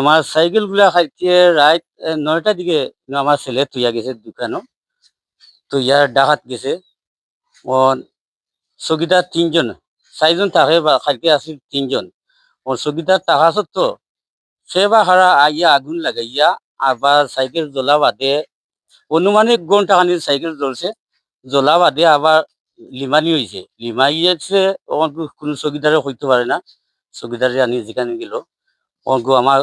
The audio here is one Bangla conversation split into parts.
আমার সাইকেলগুলা খাইছে রাত নয়টার দিকে আমার ছেলে তুইয়া গেছে দোকানও তুইয়া ডাকাত গেছে। ও চকিদার তিনজন চাৰিজন থাকে বা খাইতে আছিল তিনজন। ও চকিদার টাকা সত্য সে বা হারা আইয়া আগুন লাগাইয়া আবার সাইকেল জ্বলা বাদে অনুমানিক ঘণ্টা খানিক সাইকেল জ্বলছে। জ্বলা বাদে আবার লিমানি হয়েছে লিমাইয়েছে কোনো চকিদারে হইতে পারে না। চকিদারে আনি যেখানে গেল। অঙ্কু আমার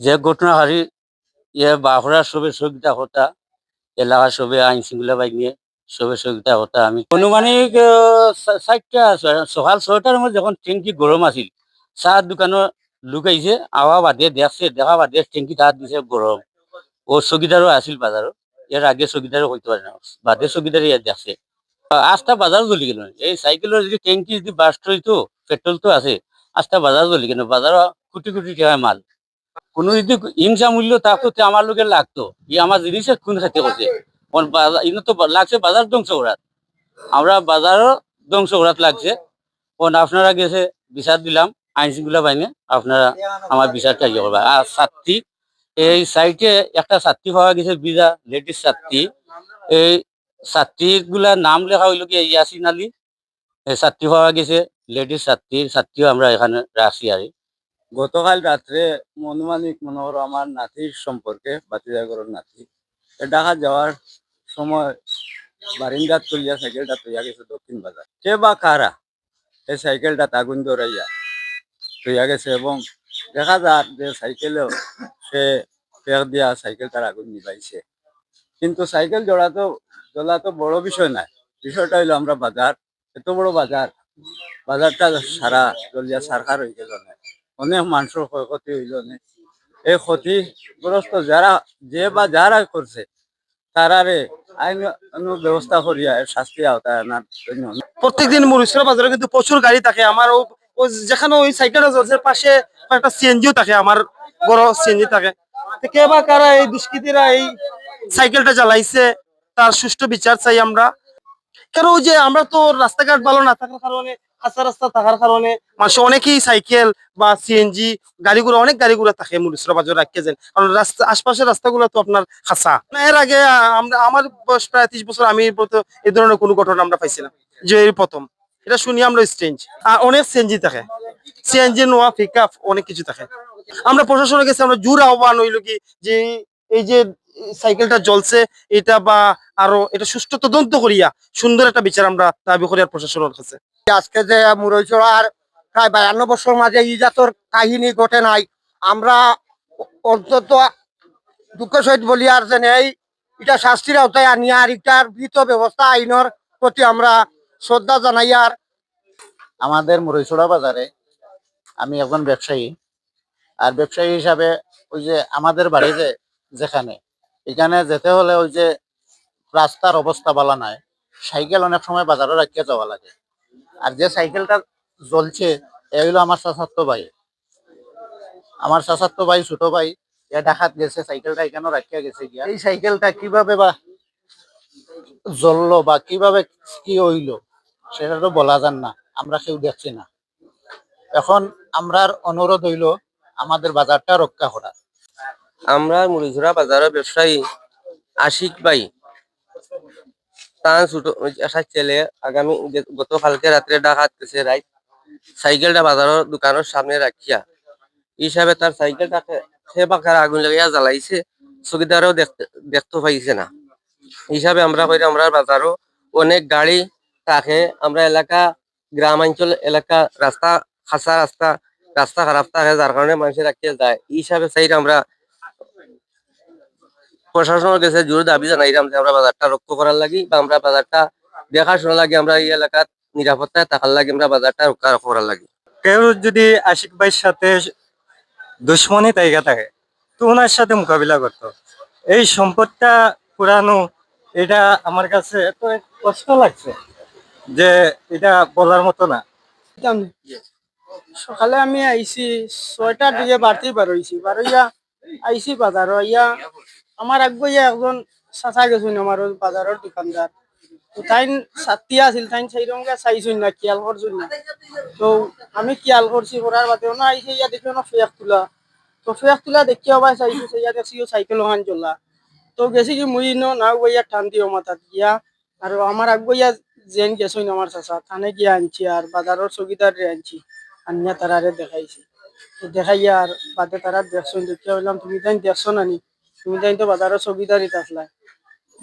যে ঘটনা হারি ইয়ে বাহরা সবে সহযোগিতা হতা এলাকা সবে আইন শৃঙ্খলা বাহিনী সবে সহযোগিতা হতা আমি। অনুমানিক চারটা সকাল ছয়টার মধ্যে যখন ট্যাঙ্কি গরম আছিল, চাহ দোকানৰ লোক আহিছে আওয়া বাদে দেখছে, দেখা বাদে ট্যাঙ্কি তাত দিছে গরম ও চকিদারও আছিল বাজারও এর আগে চকিদারও হইতে পারে না বাদে চকিদারে ইয়াত দেখছে। আস্তা বাজার জ্বলি গেল এই সাইকেলের যদি ট্যাঙ্কি যদি বাস্ট হইতো পেট্রোল তো আছে আস্তা বাজার জ্বলি গেল বাজার কোটি কোটি টাকা মাল। কোনো যদি হিংসা মূল্য থাকতো তে আমার লোকের লাগতো, ই আমার জিনিসের খুন খাতে করছে তো লাগছে বাজার ধ্বংস করার। আমরা বাজারও ধ্বংস করাত লাগছে। কোন আপনারা গেছে, বিচার দিলাম আইন শৃঙ্খলা বাহিনী, আপনারা আমার বিচারটা ইয়ে করবা। আর ছাত্রী এই সাইটে একটা ছাত্রী পাওয়া গেছে বিজা লেডিস ছাত্রী এই ছাত্রীরগুলা নাম লেখা হইল কি, ইয়াসিন আলী। এই ছাত্রী পাওয়া গেছে, লেডিস ছাত্রী ছাত্রীও আমরা এখানে রাখছি আর গতকাল রাত্রে মনুমানিক মনোহর আমার নাতির সম্পর্কে বাতিজাগরের নাতি ঢাকা যাওয়ার সময় বারিন্দাত তুলিয়া সাইকেলটা তুইয়া গেছে দক্ষিণ বাজার। কে বা কারা? এই সাইকেলটা আগুন দৌড়াইয়া তুইয়া গেছে এবং দেখা যাক যে সাইকেলেও সে ফের দিয়া সাইকেলটার আগুন নিবাইছে কিন্তু সাইকেল জোড়া তো, জ্বলা তো বড় বিষয় নাই। বিষয়টা হইল আমরা বাজার, এত বড় বাজার, বাজারটা সারা জলিয়া সারখার হয়ে গেল না। অনেক মানুষের ক্ষয়ক্ষতি হইল না এই ক্ষতিগ্রস্ত যারা, যে বা যারা করছে তারারে আইন ব্যবস্থা করিয়া শাস্তি আওতায় আনার জন্য। প্রত্যেকদিন মরিচুরা বাজারে কিন্তু প্রচুর গাড়ি থাকে। আমার যেখানে ওই সাইকেলটা চলছে পাশে একটা সিএনজিও থাকে, আমার বড় সিএনজি থাকে। তো কে বা কারা এই দুষ্কৃতীরা এই সাইকেলটা চালাইছে তার সুষ্ঠু বিচার চাই আমরা। কেন ওই যে আমরা তো রাস্তাঘাট ভালো না থাকার কারণে কাঁচা রাস্তা থাকার কারণে মানুষ অনেকেই সাইকেল বা সিএনজি গাড়িগুলো অনেক গাড়িগুলো থাকে মুরিসরা বাজার রাখতে যান। কারণ রাস্তা আশপাশের রাস্তাগুলো তো আপনার খাসা এর আগে আমরা আমার বয়স প্রায় ত্রিশ বছর আমি এই ধরনের কোনো ঘটনা আমরা পাইছি না যে এই প্রথম এটা শুনি আমরা স্ট্রেঞ্জ আর অনেক সিএনজি থাকে। সিএনজি নোয়া পিক অনেক কিছু থাকে। আমরা প্রশাসনের কাছে আমরা জোর আহ্বান হইল কি, যে এই যে সাইকেলটা জ্বলছে এটা বা আরও এটা সুষ্ঠু তদন্ত করিয়া সুন্দর একটা বিচার আমরা দাবি করি আর প্রশাসনের কাছে। আজকে যে মুরৈচড়ার প্রায় বায়ান্ন বছর মাঝে ইজাতর কাহিনী ঘটে নাই। আমরা অন্তত দুঃখ সহিত বলি আর যেন এই এটা শাস্তির আওতায় আনিয়া আর ইটার বিহিত ব্যবস্থা আইনের প্রতি আমরা শ্রদ্ধা জানাই আর আমাদের মুরৈছড়া বাজারে আমি একজন ব্যবসায়ী আর ব্যবসায়ী হিসাবে ওই যে আমাদের বাড়ি যে যেখানে, এখানে যেতে হলে ওই যে রাস্তার অবস্থা ভালো নাই। সাইকেল অনেক সময় বাজারে রাখিয়ে যাওয়া লাগে। আর যে সাইকেলটা জ্বলছে, এ হইল আমার চাচাত্ত ভাই। আমার চাচাত্ত ভাই, ছোট ভাই, এ গেছে, সাইকেলটা এখানে রাখিয়া গেছে গিয়া। এই সাইকেলটা কীভাবে বা জ্বললো বা কীভাবে কি হইল, সেটা তো বলা যান না, আমরা কেউ দেখছি না। এখন আমরার অনুরোধ হইল আমাদের বাজারটা রক্ষা করা আমরা মুড়িঝুরা বাজারের ব্যবসায়ী আশিক ভাই তার ছোট একটা ছেলে, আগামী গতকালকে রাত্রে ডাকাত গেছে রাইট সাইকেলটা বাজারের দোকানের সামনে রাখিয়া হিসাবে তার সাইকেলটাকে সে বাকার আগুন লাগাইয়া জ্বালাইছে চকিদারও দেখতে দেখতে পাইছে না। হিসাবে আমরা করি আমরা বাজারও অনেক গাড়ি থাকে আমরা এলাকা গ্রামাঞ্চল এলাকা রাস্তা খাসা রাস্তা রাস্তা খারাপ থাকে যার কারণে মানুষের রাখিয়া যায়। এই হিসাবে চাই আমরা প্রশাসনের কাছে জোর দাবি জানাইলাম যে আমরা বাজারটা রক্ষা করার লাগি বা আমরা বাজারটা দেখাশোনা লাগি আমরা এই এলাকার নিরাপত্তায় থাকার লাগি আমরা বাজারটা রক্ষা করার লাগি। কেউ যদি আশিক ভাইয়ের সাথে দুশ্মনী তাইগা থাকে তো ওনার সাথে মোকাবিলা করতো। এই সম্পদটা পুরানো এটা আমার কাছে এত কষ্ট লাগছে যে এটা বলার মতো না। সকালে আমি আইছি ছয়টার দিকে বাড়তি বারোইছি বারোইয়া আইছি বাজার ইয়া আমার আগুয়া একজন চাচা গেছুন, আমার বাজারের দোকানদার তো তাইন ছাত্রী আছিল, তাইন সেইরকম চাইছুন না খেয়াল করছুন না। তো আমি খেয়াল করছি করার বাদে না আইসে ইয়া দেখি না ফেক তোলা। তো ফেস তুলা দেখি আবার চাইছি চাইয়া দেখছি ও সাইকেল ওখান জ্বলা। তো গেছি কি মুই ন না বইয়া টান দিও মাথাত গিয়া। আর আমার আগ বইয়া জেন গেছইন আমার চাচা, থানে গিয়া আনছি আর বাজারের চকিদার আনছি, আনিয়া তারারে দেখাইছি। দেখাইয়া আর বাদে তারা দেখছইন দেখিয়া বললাম তুমি তাই দেখছ নানি তুমি তাই তো বাজারের চকিদারিত আসলা।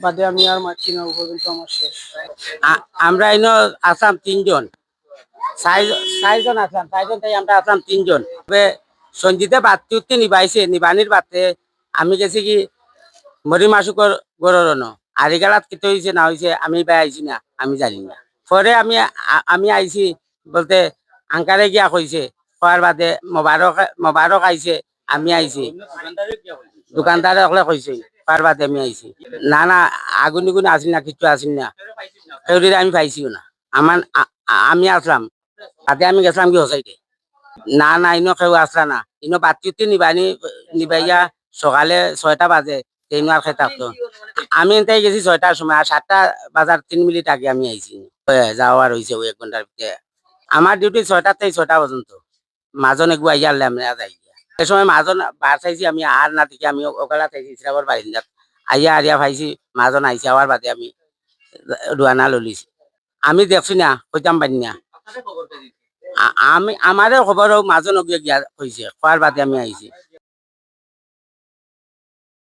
বাদে আমি আর মারছি না পর্যন্ত আমার শেষ। আমরা এনে আসাম তিনজন। চারজন আসাম চারজন তাই আমরা আসাম তিনজন। তবে সঞ্জিতে বাতি উঠতে নিবাইছে, নিবানির বাতে আমি গেছি কি মরি মাসুকর গররন আরিগালাত কিতে হয়েছে না হয়েছে আমি বাই আইছি না, আমি জানি না। পরে আমি আমি আইছি বলতে আঙ্কারে গিয়া কইছে খোয়ার বাদে মোবারক মোবারক আইছে, আমি আইছি। দোকানদারে অকলে কইছে বাদে আমি আইছি না না, আগুন নিগুন আসিল না কিছু আসিল না। সেউরিরে আমি পাইছিও না। আমার আমি আসলাম তাতে আমি গেছিলাম কি হসাইতে না না ইনো কেউ আসলা না। ইনো বাতিতে নিবানি, নিবাইয়া সকালে ছয়টা বাজে ট্রেন আর খেয়ে থাকতো আমি তাই গেছি ছয়টার সময় আর সাতটা বাজার তিন মিনিট আগে আমি আইছি যাওয়ার হয়েছে ওই এক ঘণ্টার ভিতরে আমার ডিউটি ছয়টা থেকে ছয়টা পর্যন্ত মাজন আইয়া আনলে আমরা যাই সে সময় মাজন বার চাইছি, আমি আর না দেখি আমি ওকালা চাইছি ইসরাবর বারিন্দাত আইয়া আরিয়া পাইছি মাজন আইছি আবার বাদে আমি রুয়ানা ললিছি। আমি দেখছি না কইতাম পারি আমি আমারে খবর মাজন গিয়া হয়েছে খোয়ার বাদে আমি আইছি